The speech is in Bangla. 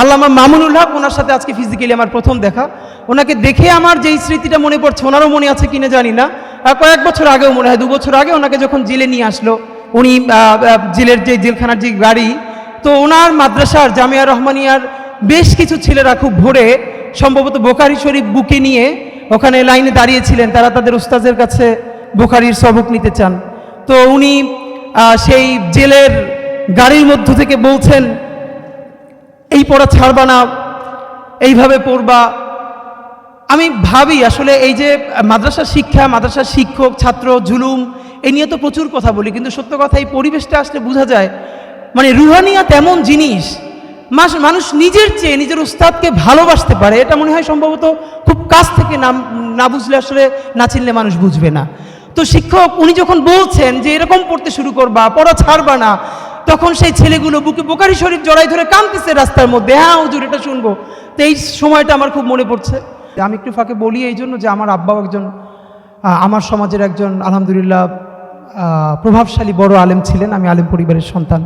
আল্লামা মামুনুল হক, ওনার সাথে আজকে ফিজিক্যালি আমার প্রথম দেখা। ওনাকে দেখে আমার যেই স্মৃতিটা মনে পড়ছে, ওনারও মনে আছে কিনা জানি না। কয়েক বছর আগেও মনে হয়, দু বছর আগে ওনাকে যখন জেলে নিয়ে আসলো, উনি জেলের যে জেলখানার যে গাড়ি তো ওনার মাদ্রাসার জামিয়া রহমানিয়ার বেশ কিছু ছেলেরা খুব ভোরে সম্ভবত বোকারি শরীফ বুকে নিয়ে ওখানে লাইনে দাঁড়িয়েছিলেন। তারা তাদের উস্তাজের কাছে বোখারির সবক নিতে চান। তো উনি সেই জেলের গাড়ির মধ্য থেকে বলছেন পড়া ছাড়বা না, এইভাবে পড়বা। আমি ভাবি আসলে এই যে মাদ্রাসার শিক্ষা, মাদ্রাসার শিক্ষক, ছাত্র, জুলুম এই নিয়ে তো প্রচুর কথা বলি, কিন্তু সত্য কথা এই পরিবেশটা আসলে বোঝা যায়। মানে রুহানিয়া তেমন জিনিস, মাস- মানুষ নিজের চেয়ে নিজের উস্তাদকে ভালোবাসতে পারে, এটা মনে হয় সম্ভবত খুব কাছ থেকে না না বুঝলে আসলে না চিনলে মানুষ বুঝবে না। তো শিক্ষক, উনি যখন বলছেন যে এরকম পড়তে শুরু করবা, পড়া ছাড়বা না তখন সেই ছেলেগুলো বুকে বোকারি শরীফ জড়াই ধরে কাঁদতেছে রাস্তার মধ্যে হ্যাঁ হুজুর, এটা শুনব। তো এই সময়টা আমার খুব মনে পড়ছে। আমি একটু ফাঁকে বলি এই জন্য যে আমার আব্বাও একজন আমার সমাজের একজন, আলহামদুলিল্লাহ প্রভাবশালী বড় আলেম ছিলেন, আমি আলেম পরিবারের সন্তান।